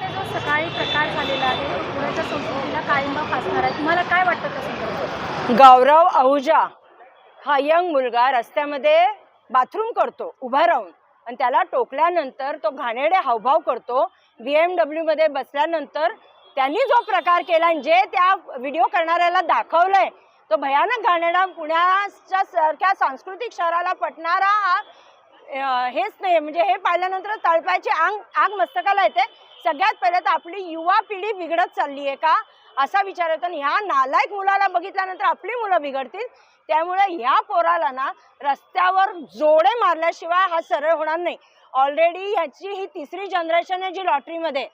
पुण्यामध्ये जो सकाळी प्रकार झालेला आहे पुण्याच्या संस्कृतीला कायम फासणार आहे. तुम्हाला काय वाटतं त्या गौरव आहुजा हा यंग मुलगा रस्त्यामध्ये बाथरूम करतो उभा राहून. आणि त्याला टोकल्यानंतर तो घाणेरडे हावभाव करतो. बी एम डब्ल्यूमध्ये बसल्यानंतर त्यांनी जो प्रकार केला आणि जे त्या व्हिडिओ करणाऱ्याला दाखवलंय तो भयानक घाणेडा पुण्याच्या सारख्या सांस्कृतिक शहराला पटणारा हा हेच नाही म्हणजे हे पाहिल्यानंतर तळपायची आग आग मस्तकाला येते. सगळ्यात पहिले तर आपली युवा पिढी बिघडत चालली आहे का? असा विचार येतो. आणि ह्या नालायक मुलाला बघितल्यानंतर आपली मुलं बिघडतील. त्यामुळे ह्या पोराला ना रस्त्यावर जोडे मारल्याशिवाय हा सरळ होणार नाही. ऑलरेडी ह्याची ही तिसरी जनरेशन आहे जी लॉटरीमध्ये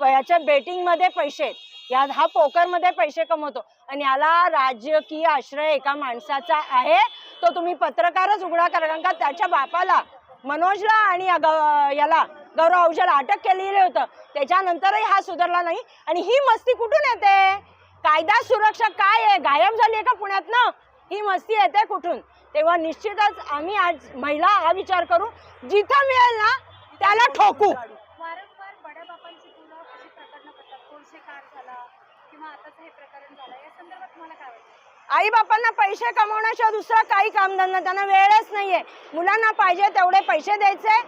याच्या बेटिंगमध्ये पैसे आहेत. या हा पोकरमध्ये पैसे कमवतो. आणि याला राजकीय आश्रय एका माणसाचा आहे. तो तुम्ही पत्रकारच उघडा करा. कारण का त्याच्या बापाला मनोजला आणि याला गौरव औजाला अटक केलेलं होतं. त्याच्यानंतरही हा सुधारला नाही. आणि ही मस्ती कुठून येते? कायदा सुरक्षा काय आहे? गायब झाली आहे का पुण्यात ना ही मस्ती येते कुठून? तेव्हा निश्चितच आम्ही आज महिला हा विचार करू. जिथं मिळेल ना त्याला ठोकू वारंवार बड्या बापांची तुला अशी प्रकरणं घडतात कोळसे कार झाला किंवा आताचं हे प्रकरण झालं या संदर्भात तुम्हाला काय वाटतं आई बापांना पैसे कमवण्याशिवाय दुसरा काही कामधंदा त्यांना वेळच नाहीये. मुलांना पाहिजे तेवढे पैसे द्यायचे.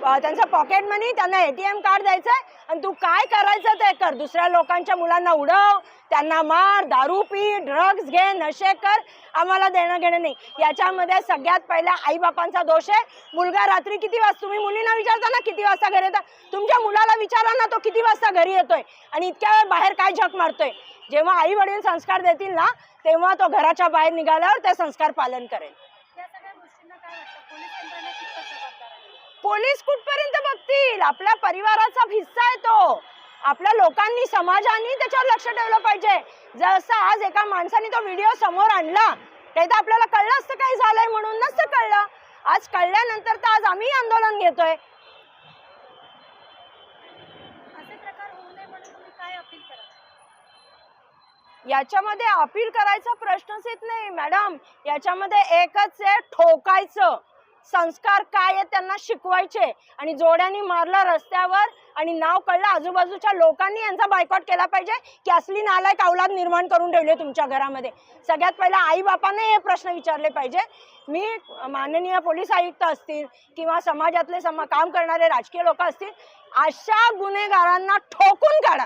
त्यांचं पॉकेट मनी त्यांना एटीएम कार्ड द्यायचं आहे आणि तू काय करायचं ते कर. दुसऱ्या लोकांच्या मुलांना उडव. त्यांना मार दारू पी ड्रग्ज घे नशे कर. आम्हाला देणं घेणं नाही. याच्यामध्ये सगळ्यात पहिला आईबापांचा दोष आहे. मुलगा रात्री किती वाजता तुम्ही मुलींना विचारता ना किती वाजता घरी येतात तुमच्या मुलाला विचारा ना तो किती वाजता घरी येतोय. आणि इतक्या वेळ बाहेर काय झक मारतोय? जेव्हा आई वडील संस्कार देतील ना तेव्हा तो घराच्या बाहेर निघाल्यावर ते संस्कार पालन करेल. पोलीस कुठपर्यंत बघतील? आपल्या परिवाराचा हिस्सा आहे तो. आपल्या लोकांनी समाजाने त्याच्यावर लक्ष ठेवलं पाहिजे. जसं आज एका माणसाने तो व्हिडिओ समोर आणला ते तर आपल्याला कळलं असतं काही झालंय म्हणून. नसतं कळलं. आज कळल्यानंतर तर आज आम्ही आंदोलन घेतोय. याच्यामध्ये अपील करायचा प्रश्नच येत नाही मॅडम. याच्यामध्ये एकच आहे ठोकायचं. संस्कार काय आहे त्यांना शिकवायचे. आणि जोड्यांनी मारलं रस्त्यावर आणि नाव कळलं आजूबाजूच्या लोकांनी यांचा बायकॉट केला पाहिजे. की असली नालायक अवलाद निर्माण करून ठेवले तुमच्या घरामध्ये. सगळ्यात पहिला आई बापाने हे प्रश्न विचारले पाहिजे. मी माननीय पोलीस आयुक्त असतील किंवा समाजातले समा काम करणारे राजकीय लोक असतील अशा गुन्हेगारांना ठोकून काढा.